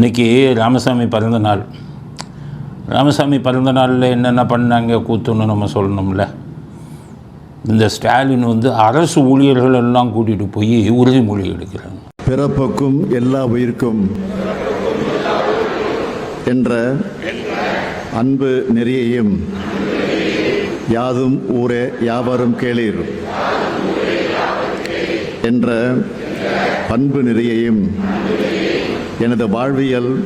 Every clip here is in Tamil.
இன்றைக்கி ராமசாமி பிறந்த நாள். ராமசாமி பிறந்த நாளில் என்னென்ன பண்ணாங்க? கூத்துன்னு நம்ம சொல்லணும்ல. இந்த ஸ்டாலின் வந்து அரசு ஊழியர்கள் எல்லாம் கூட்டிகிட்டு போய் உறுதிமொழி எடுக்கிறாங்க. பிறப்புக்கும் எல்லா உயிருக்கும் என்ற அன்பு நெறியையும் யாதும் ஊரே யாவரும் கேளீர் என்ற பண்பு நெறியையும் எனது வாழ்வியல்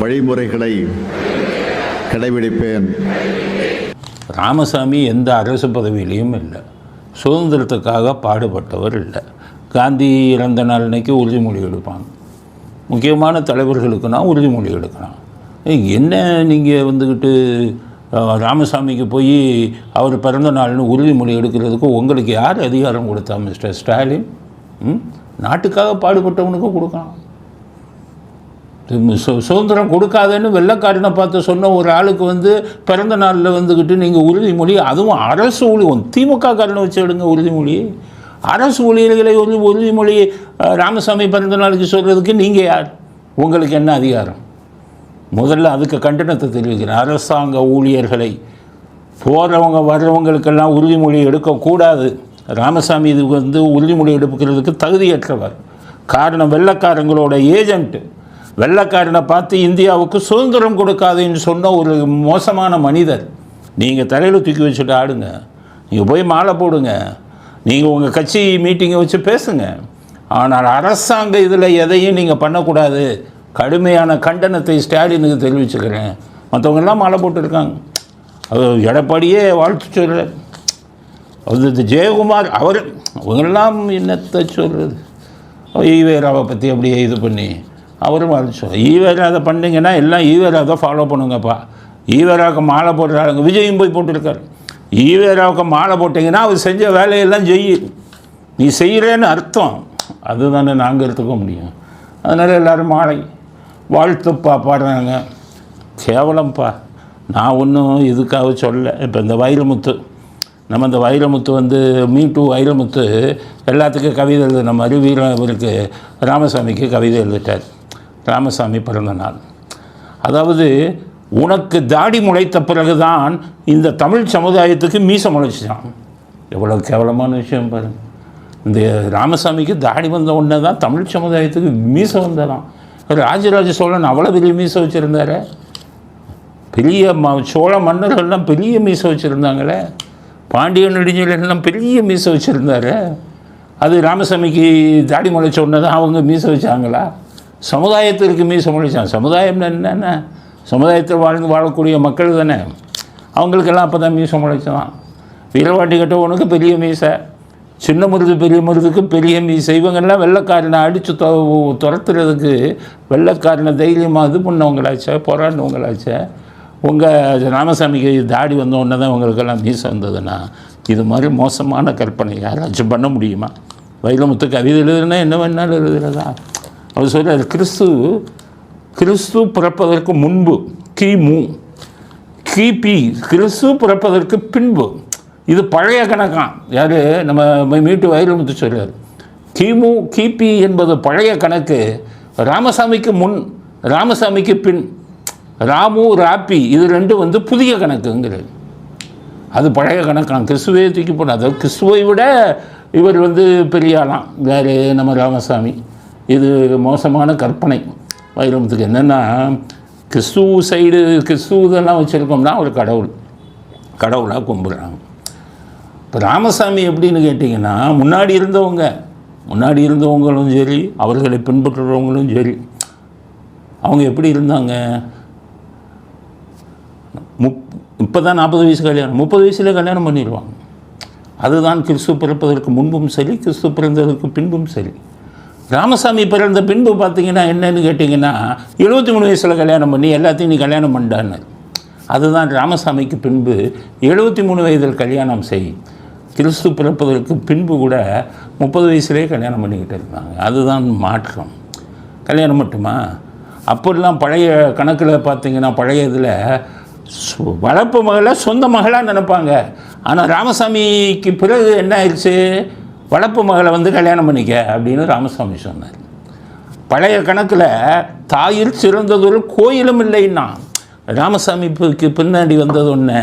வழிமுறைகளை கடைபிடிப்பேன். ராமசாமி எந்த அரசு பதவியிலையும் இல்லை. சுதந்திரத்துக்காக பாடுபட்டவர் இல்லை. காந்தி இறந்த நாள் அன்னைக்கு உறுதிமொழி எடுப்பாங்க. முக்கியமான தலைவர்களுக்குனா உறுதிமொழி எடுக்கலாம். என்ன நீங்கள் வந்துக்கிட்டு ராமசாமிக்கு போய் அவர் பிறந்த நாள்னு உறுதிமொழி எடுக்கிறதுக்கு உங்களுக்கு யார் அதிகாரம் கொடுத்தா மிஸ்டர் ஸ்டாலின்? ம்? நாட்டுக்காக பாடுபட்டவனுக்கு கொடுக்கலாம். சுதந்திரம் கொடுக்காதேன்னு வெள்ளக்காரனை பார்த்து சொன்ன ஒரு ஆளுக்கு வந்து பிறந்த நாளில் வந்துக்கிட்டு நீங்கள் உறுதிமொழி அதுவும் அரசு ஊழியம் திமுக காரனை வச்சு எடுங்க உறுதிமொழி அரசு ஊழியர்களை ஒரு உறுதிமொழி ராமசாமி பிறந்த நாளுக்கு சொல்கிறதுக்கு நீங்கள் யார்? உங்களுக்கு என்ன அதிகாரம்? முதல்ல அதுக்கு கண்டனத்தை தெரிவிக்கிறேன். அரசாங்க ஊழியர்களை போகிறவங்க வர்றவங்களுக்கெல்லாம் உறுதிமொழி எடுக்கக்கூடாது ராமசாமி இது வந்து உறுதிமொழி எடுக்கிறதுக்கு தகுதியற்றவர். காரணம் வெள்ளைக்காரங்களோட ஏஜென்ட்டு வெள்ளைக்காரனை பார்த்து இந்தியாவுக்கு சுதந்திரம் கொடுக்காதுன்னு சொன்ன ஒரு மோசமான மனிதர். நீங்கள் தலையில் தூக்கி வச்சுட்டு ஆடுங்க. நீங்கள் போய் மாலை போடுங்க. நீங்கள் உங்கள் கட்சி மீட்டிங்கை வச்சு பேசுங்க. ஆனால் அரசாங்க இதில் எதையும் நீங்கள் பண்ணக்கூடாது. கடுமையான கண்டனத்தை ஸ்டாலினுக்கு தெரிவிச்சுக்கிறேன். மற்றவங்கெல்லாம் மாலை போட்டுருக்காங்க. அது எடப்பாடியே வாழ்த்து சொல்கிறார் அது இந்த ஜெயக்குமார் அவர் அவங்கெல்லாம் என்னத்தை சொல்கிறது ஈவேராவை பற்றி அப்படியே இது பண்ணி அவரும் வாழ்த்து சொல்ல ஈவேரா அதை பண்ணிங்கன்னா எல்லாம் ஈவேரா தான் ஃபாலோ பண்ணுங்கப்பா. ஈவேராவுக்கு மாலை போடுறாருங்க. விஜயும் போய் போட்டிருக்காரு. ஈவேராவுக்கு மாலை போட்டிங்கன்னா அவர் செஞ்ச வேலையெல்லாம் செய்யு நீ செய்கிறேன்னு அர்த்தம். அதுதானே நாங்கள் எடுத்துக்க முடியும். அதனால் எல்லோரும் மாலை வாழ்த்துப்பா பாடுறாங்க. கேவலம்ப்பா நான் ஒன்றும் இதுக்காக சொல்ல இப்போ இந்த வைரமுத்து நம்ம இந்த வைரமுத்து வந்து மீ டூ வைரமுத்து எல்லாத்துக்கும் கவிதை எழுதின மாதிரி வீர இவருக்கு. ராமசாமிக்கு கவிதை எழுதிட்டார். ராமசாமி பிறந்த நாள் அதாவது உனக்கு தாடி முளைத்த பிறகுதான் இந்த தமிழ் சமுதாயத்துக்கு மீச முளைச்சிட்டான் எவ்வளோ கேவலமான விஷயம் பாருங்க இந்த ராமசாமிக்கு தாடி வந்த உடனே தான் தமிழ் சமுதாயத்துக்கு மீச வந்ததான் ராஜராஜ சோழன் அவ்வளோ பெரிய மீச வச்சுருந்தாரு. பெரிய ம சோழ மன்னர்கள்லாம் பெரிய மீச வச்சுருந்தாங்களே. பாண்டிய நெடுஞ்செல்லாம் பெரிய மீச வச்சுருந்தாரு. அது ராமசாமிக்கு தாடி முளைச்ச உடனே தான் அவங்க மீசை வச்சாங்களா? சமுதாயத்திற்கு மீது சமாளித்தான் சமுதாயம்னு என்னென்ன சமுதாயத்தில் வாழ்ந்து வாழக்கூடிய மக்கள் தானே. அவங்களுக்கெல்லாம் அப்போ தான் மீசை முளைச்சான் வீரவாட்டி கட்டவனுக்கு பெரிய மீசை. சின்ன மருது பெரிய மருதுக்கு பெரிய மீசை. இவங்கெல்லாம் வெள்ளைக்காரனை அடித்து தொ துரத்துறதுக்கு வெள்ளைக்காரனை தைரியமாக இது பண்ணவங்களாச்சே போராடினவங்களாச்சே உங்கள் ராமசாமிக்கு தாடி வந்த உடனே தான் உங்களுக்கெல்லாம் மீசை வந்ததுன்னா இது மாதிரி மோசமான கற்பனை யாராச்சும் பண்ண முடியுமா? வைரமுத்து கவிதை எழுதுனா என்ன வேணாலும் எழுதுறதா? அவர் சொல்கிறார் கிறிஸ்து கிறிஸ்து பிறப்பதற்கு முன்பு கிமு கிபி கிறிஸ்து பிறப்பதற்கு பின்பு. இது பழைய கணக்காம் யார்? நம்ம மீட்டு வைரமுத்து சொல்கிறார் கிமு கிபி என்பது பழைய கணக்கு. ராமசாமிக்கு முன் ராமசாமிக்கு பின். ராமு ராப்பி இது ரெண்டும் வந்து புதிய கணக்குங்கிறது அது பழைய கணக்காம் கிறிஸ்துவே தூக்கி போன அதாவது கிறிஸ்துவை விட இவர் வந்து பெரியாளாம். வேறு நம்ம ராமசாமி. இது மோசமான கற்பனை. வைரமுத்துக்கு என்னென்னா கிறிஸ்துவ சைடு கிறிஸ்துவ இதெல்லாம் வச்சுருக்கோம்னா ஒரு கடவுள். கடவுளாக கும்பிட்றாங்க. இப்போ ராமசாமி எப்படின்னு கேட்டிங்கன்னா முன்னாடி இருந்தவங்க முன்னாடி இருந்தவங்களும் சரி அவர்களை பின்பற்றுறவங்களும் சரி அவங்க எப்படி இருந்தாங்க? முப் இப்போ தான் நாற்பது வயசு கல்யாணம். முப்பது வயசில் கல்யாணம் பண்ணிடுவாங்க. அதுதான் கிறிஸ்து பிறப்பதற்கு முன்பும் சரி கிறிஸ்து பிறந்ததற்கு பின்பும் சரி. ராமசாமி பிறந்த பின்பு பார்த்தீங்கன்னா என்னன்னு கேட்டிங்கன்னா எழுபத்தி மூணு வயசில் கல்யாணம் பண்ணி எல்லாத்தையும் நீ கல்யாணம் பண்ணான்னு அதுதான் ராமசாமிக்கு பின்பு எழுபத்தி மூணு வயதில் கல்யாணம் செய். கிறிஸ்து பிறப்பதற்கு பின்பு கூட முப்பது வயசுலேயே கல்யாணம் பண்ணிக்கிட்டு இருந்தாங்க அதுதான் மாற்றம். கல்யாணம் மட்டுமா? அப்போல்லாம் பழைய கணக்கில் பார்த்தீங்கன்னா பழைய இதில் சு- வளர்ப்பு மகளை சொந்த மகளாக நினைப்பாங்க. ஆனால் ராமசாமிக்கு பிறகு என்ன ஆயிடுச்சு? வளர்ப்பு மகளை வந்து கல்யாணம் பண்ணிக்க அப்படின்னு ராமசாமி சொன்னார். பழைய கணக்கில் தாயில் சிறந்ததொரு கோயிலும் இல்லைன்னா ராமசாமிக்கு பின்னாடி வந்தது ஒன்று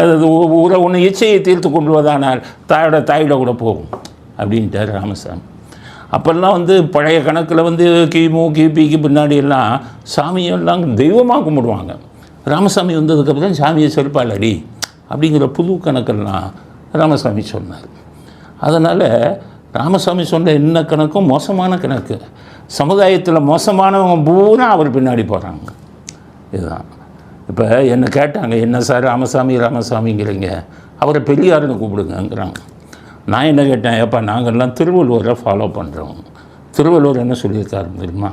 அது உற ஒன்று இச்சையை தீர்த்து கொண்டு வதானால் தாயோட தாயோட கூட போகும் அப்படின்ட்டார் ராமசாமி. அப்போல்லாம் வந்து பழைய கணக்கில் வந்து கிமு கிபிக்கு பின்னாடி எல்லாம் சாமியெல்லாம் தெய்வமாக கும்பிடுவாங்க. ராமசாமி வந்ததுக்கப்புறம் சாமியை செருப்பால் அப்படிங்கிற புது கணக்கெல்லாம் ராமசாமி சொன்னார். அதனால் ராமசாமி சொன்ன என்ன கணக்கும் மோசமான கணக்கு. சமுதாயத்தில் மோசமானவங்க பூரா அவர் பின்னாடி போகிறாங்க இதுதான். இப்போ என்னை கேட்டாங்க என்ன சார் ராமசாமி ராமசாமிங்கிறீங்க? அவரை பெரியாருன்னு கூப்பிடுங்கங்கிறாங்க. நான் என்ன கேட்டேன் ஏப்பா நாங்கள்லாம் திருவள்ளுவரை ஃபாலோ பண்ணுறோம் திருவள்ளுவர் என்ன சொல்லியிருக்காரு தெரியுமா?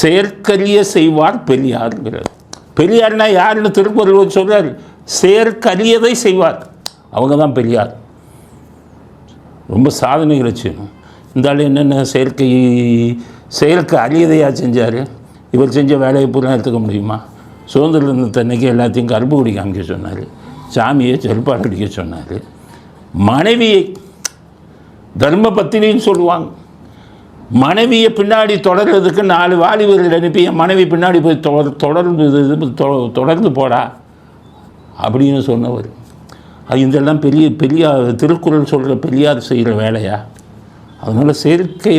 செயற்கரிய செய்வார் பெரியாருங்கிறார். பெரியார்னா யாருன்னு திருவள்ளுவர் சொல்கிறார் செயற்கரியதை செய்வார். அவங்க தான் பெரியார். ரொம்ப சாதனைகளை செய்யணும் இந்த ஆள் என்னென்ன செயற்கை செயலுக்கு அரியதையாக செஞ்சார்? இவர் செஞ்ச வேலையை பூரா எடுத்துக்க முடியுமா? இருந்த அன்னைக்கு எல்லாத்தையும் கருப்பு குடி காமிக்க சொன்னார். சாமியை செருப்பாடு அடிக்க சொன்னார். மனைவியை தர்ம பத்தினின்னு சொல்லுவாங்க. மனைவியை பின்னாடி தொடர்றதுக்கு நாலு வாலிபர்கள் அனுப்பி என் மனைவி பின்னாடி போய் தொடர் தொடர்ந்து இது இது தொ- தொடர்ந்து போடா அப்படின்னு சொன்னவர். இதெல்லாம் பெரிய பெரியார் திருக்குறள் சொல்கிற பெரியார் செய்கிற வேலையா? அதனால் செயற்கை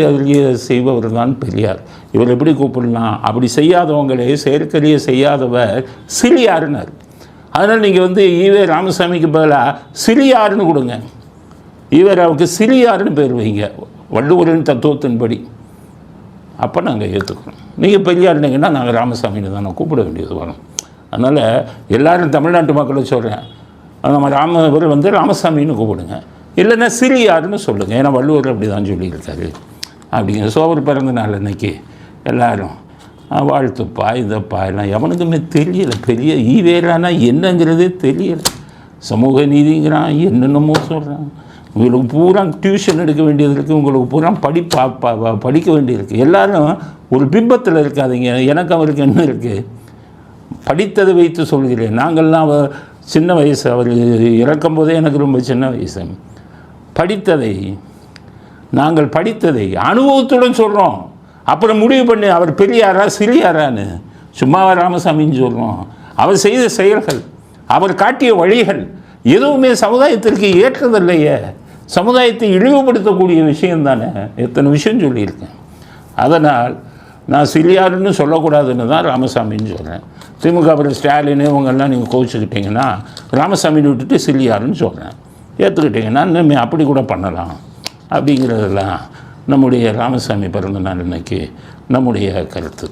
செய்பவர் தான் பெரியார். இவர் எப்படி கூப்பிடலாம்? அப்படி செய்யாதவங்களே செயற்கையை செய்யாதவர் சிறியாருனர் அதனால் நீங்கள் வந்து ஈவே ராமசாமிக்கு பதிலாக சிறியாருன்னு கொடுங்க. ஈவேராவுக்கு சிறியாருன்னு பேர் வைங்க. வள்ளுவரின் தத்துவத்தின்படி. அப்போ நாங்கள் ஏற்றுக்கிறோம் நீங்கள் பெரியாருனீங்கன்னா நாங்கள் ராமசாமின்னு தான் நான் கூப்பிட வேண்டியது வரும். அதனால் எல்லாரும் தமிழ்நாட்டு மக்களை சொல்கிறேன் நம்ம ராமவர் வந்து ராமசாமின்னு கூப்பிடுங்க. இல்லைன்னா சிறியார்னு சொல்லுங்கள் ஏன்னா வள்ளுவர் அப்படி தான் சொல்லியிருக்காரு. அப்படிங்க சோவர் பிறந்த நாள் அன்னைக்கு எல்லாரும் வாழ்த்துப்பா இதப்பா எல்லாம் எவனுக்குமே தெரியலை பெரிய ஈவேரானா என்னங்கிறதே தெரியலை. சமூக நீதிங்கிறான் என்னென்னமோ சொல்கிறான் உங்களுக்கு பூரா டியூஷன் எடுக்க வேண்டியது இருக்குது உங்களுக்கு பூரா படிப்பா ப- ப- படிக்க வேண்டியிருக்கு எல்லாரும் ஒரு பிம்பத்தில் இருக்காதீங்க. எனக்கு அவருக்கு என்ன இருக்குது படித்ததை வைத்து சொல்கிறேன். நாங்கள்லாம் சின்ன வயசு அவர் இறக்கும்போதே எனக்கு ரொம்ப சின்ன வயசு. படித்ததை நாங்கள் படித்ததை அனுபவத்துடன் சொல்கிறோம் அப்புறம் முடிவு பண்ணி அவர் பெரியாரா சிறியாரான்னு சும்மாவா ராமசாமின்னு சொல்கிறோம் அவர் செய்த செயல்கள் அவர் காட்டிய வழிகள் எதுவுமே சமுதாயத்திற்கு ஏற்றதில்லையே. சமுதாயத்தை இழிவுபடுத்தக்கூடிய விஷயம் தானே எத்தனை விஷயம் சொல்லியிருக்கேன். அதனால் நான் சிலியாருன்னு சொல்லக்கூடாதுன்னு தான் ராமசாமின்னு சொல்கிறேன் திமுக அப்புறம் ஸ்டாலின் இவங்கெல்லாம் நீங்கள் கோவிச்சுக்கிட்டீங்கன்னா ராமசாமின்னு விட்டுட்டு சிலியாருன்னு சொல்கிறேன் ஏற்றுக்கிட்டீங்கன்னா இன்னுமே அப்படி கூட பண்ணலாம். அப்படிங்கிறதெல்லாம் நம்முடைய ராமசாமி பிறந்த நாள் இன்னைக்கு நம்முடைய கருத்து.